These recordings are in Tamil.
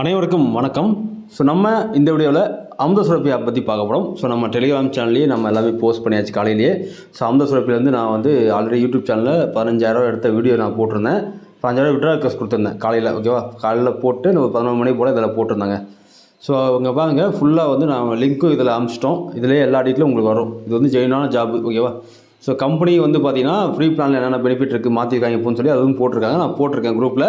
அனைவருக்கும் வணக்கம். ஸோ நம்ம இந்த வீடியோவில் அமுத சுரப்பியை ஆப் பற்றி பார்க்க போகிறோம் ஸோ நம்ம டெலிகிராம் சேனல்லையே நம்ம எல்லாமே போஸ்ட் பண்ணியாச்சு காலையிலேயே. ஸோ அமுத சுரப்பிலேருந்து நான் வந்து ஆல்ரெடி யூடியூப் சேனலில் பதினஞ்சாயிரம் எடுத்த வீடியோ நான் போட்டிருந்தேன். பதினஞ்சாயிரம் விட்ரா ரிக்வஸ்ட் கொடுத்துருந்தேன் காலையில் ஓகேவா காலையில் போட்டு நம்ம பதினொன்று மணி போல் இதில் போட்டிருந்தாங்க. ஸோ அவங்க பாருங்க ஃபுல்லாக வந்து நான் லிங்க்கும் இதில் அமிச்சிட்டோம். இதிலே எல்லா டீட்டெயிலும் உங்களுக்கு வரும். இது வந்து ஜெயினான ஜாப் ஓகேவா ஸோ கம்பெனி வந்து பார்த்தீங்கன்னா ஃப்ரீ பிளானில் என்னென்ன பெனிஃபிட் இருக்குது மாற்றிருக்காங்க இப்போன்னு சொல்லி அதுவும் போட்டிருக்காங்க. நான் போட்டிருக்கேன் குரூப்பில்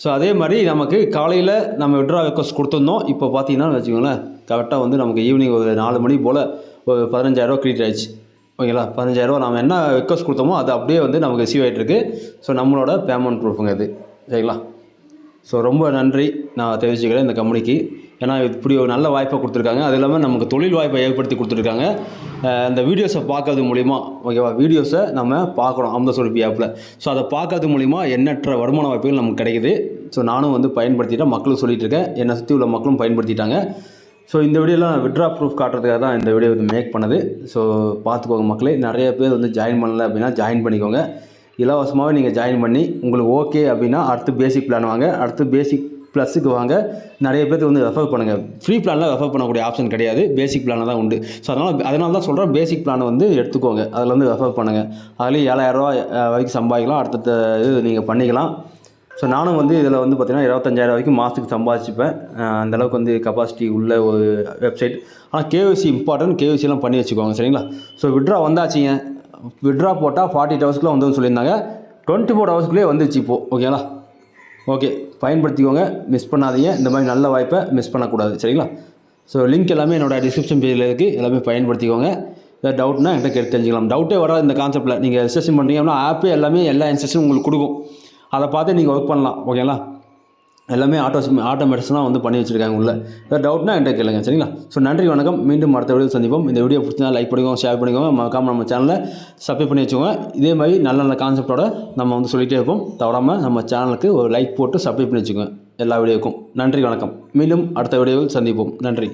ஸோ அதே மாதிரி நமக்கு காலையில் நம்ம விட்ரா ரெக்வஸ்ட் கொடுத்துருந்தோம். இப்போ பார்த்தீங்கன்னா வச்சுக்கோங்களேன் கரெக்டாக வந்து நமக்கு ஈவினிங் ஒரு நாலு மணி போல் ஒரு பதினஞ்சாயிரரூவா கிரெடிட் ஆயிடுச்சு. ஓகேங்களா? பதினஞ்சாயிரரூவா நம்ம என்ன ரெக்வஸ்ட் கொடுத்தோமோ அது அப்படியே வந்து நமக்கு ரிசீவ் ஆகிட்டு இருக்கு. ஸோ நம்மளோட பேமெண்ட் ப்ரூஃபுங்க அது சரிங்களா? ஸோ ரொம்ப நன்றி. நான் தெரிவிச்சுக்கிறேன் இந்த கம்பெனிக்கு. ஏன்னா இப்படி ஒரு நல்ல வாய்ப்பை கொடுத்துருக்காங்க. அது இல்லாமல் நமக்கு தொழில் வாய்ப்பை ஏற்படுத்தி கொடுத்துருக்காங்க. அந்த வீடியோஸை பார்க்கறது மூலிமா ஓகேவா? வீடியோஸை நம்ம பார்க்குறோம் அமுத சொல்பி ஆப்பில் ஸோ அதை பார்க்கறது மூலிமா எண்ணற்ற வருமான வாய்ப்புகள் நமக்கு கிடைக்குது. ஸோ நானும் வந்து பயன்படுத்திட்டேன். மக்களும் சொல்லிகிட்டு இருக்கேன். என்னை சுற்றி உள்ள மக்களும் பயன்படுத்திட்டாங்க. ஸோ இந்த வீடியோலாம் விட்ரா ப்ரூஃப் காட்டுறதுக்காக தான் இந்த வீடியோ வந்து மேக் பண்ணது. ஸோ பார்த்துக்கோங்க மக்களே. நிறைய பேர் வந்து ஜாயின் பண்ணலை அப்படின்னா ஜாயின் பண்ணிக்கோங்க. இலவசமாகவே நீங்கள் ஜாயின் பண்ணி உங்களுக்கு ஓகே அப்படின்னா அடுத்து பேசிக் பிளான் வாங்க. அடுத்து பேசிக் ப்ளஸுக்கு வாங்க. நிறைய பேருக்கு வந்து ரெஃபர் பண்ணுங்கள் ஃப்ரீ பிளானில் ரெஃபர் பண்ணக்கூடிய ஆப்ஷன் கிடையாது. பேசிக் பிளானில் தான் உண்டு. ஸோ அதனால் அதனால தான் சொல்கிறேன் பேசிக் பிளானை வந்து எடுத்துக்கோங்க. அதில் வந்து ரெஃபர் பண்ணுங்கள் அதுலேயும் ஏழாயிரரூவா வரைக்கும் சம்பாதிக்கலாம். அடுத்த இது நீங்கள் பண்ணிக்கலாம். ஸோ நானும் வந்து இதில் வந்து பார்த்தீங்கன்னா இருபத்தஞ்சாயிரம் வரைக்கும் மாதத்துக்கு சம்பாதிச்சுப்பேன். அந்தளவுக்கு அந்த அளவுக்கு வந்து கெப்பாசிட்டி உள்ள ஒரு வெப்சைட் ஆனால் கேஒசி இம்பார்ட்டன்ட் கேஒசிலாம் பண்ணி வச்சுக்கோங்க. சரிங்களா? ஸோ விட்ரா வந்தாச்சுங்க. விட்ரா போட்டால் ஃபார்ட்டி எயிட் ஹவர்ஸ்க்குள்ளே வந்து சொல்லியிருந்தாங்க. டுவெண்ட்டி ஃபோர் ஹவர்ஸ்க்குள்ளே வந்துச்சு இப்போது ஓகேங்களா ஓகே பயன்படுத்திக்கோங்க. மிஸ் பண்ணாதீங்க. இந்த மாதிரி நல்ல வாய்ப்பை மிஸ் பண்ணக்கூடாது. சரிங்களா? ஸோ லிங்க் எல்லாமே என்னோட டிஸ்கிரிப்ஷன் பேஜில் இருக்குது எல்லாமே பயன்படுத்திக்கோங்க. ஏதாவது டவுட்னா என்கிட்ட கேட்டு தெரிஞ்சுக்கலாம். டவுட்டே வராது இந்த கான்செப்ட்டில் நீங்கள் ரெஜிஸ்ட்ரேஷன் பண்ணுறீங்கன்னா ஆப்பே எல்லாமே எல்லா இன்ஸ்ட்ரக்ஷனும் உங்களுக்கு கொடுக்கும். அதை பார்த்து நீங்கள் ஒர்க் பண்ணலாம். ஓகேங்களா எல்லாமே ஆட்டோ ஆட்டோமேட்டிக்ஸ்லாம் வந்து பண்ணி வச்சுருக்காங்க உள்ள. வேறு டவுட்னா என்கிட்ட கேளுங்க சரிங்களா? ஸோ நன்றி வணக்கம். மீண்டும் அடுத்த வீடியோ சந்திப்போம். இந்த வீடியோ பிடிச்சா லைக் பண்ணிக்கோங்க ஷேர் பண்ணிக்கோங்க. மறக்காம நம்ம சேனலை சப்ஸ்கிரைப் பண்ணி வச்சுக்கோங்க. இதே மாதிரி நல்ல நல்ல கான்செப்டோட நம்ம வந்து சொல்லிகிட்டே இருப்போம். தவறாமல் நம்ம சேனலுக்கு ஒரு லைக் போட்டு சப்ஸ்கிரைப் பண்ணி வச்சுக்கோங்க. எல்லா வீடியோக்கும் நன்றி வணக்கம். மீண்டும் அடுத்த வீடியோவில் சந்திப்போம். நன்றி.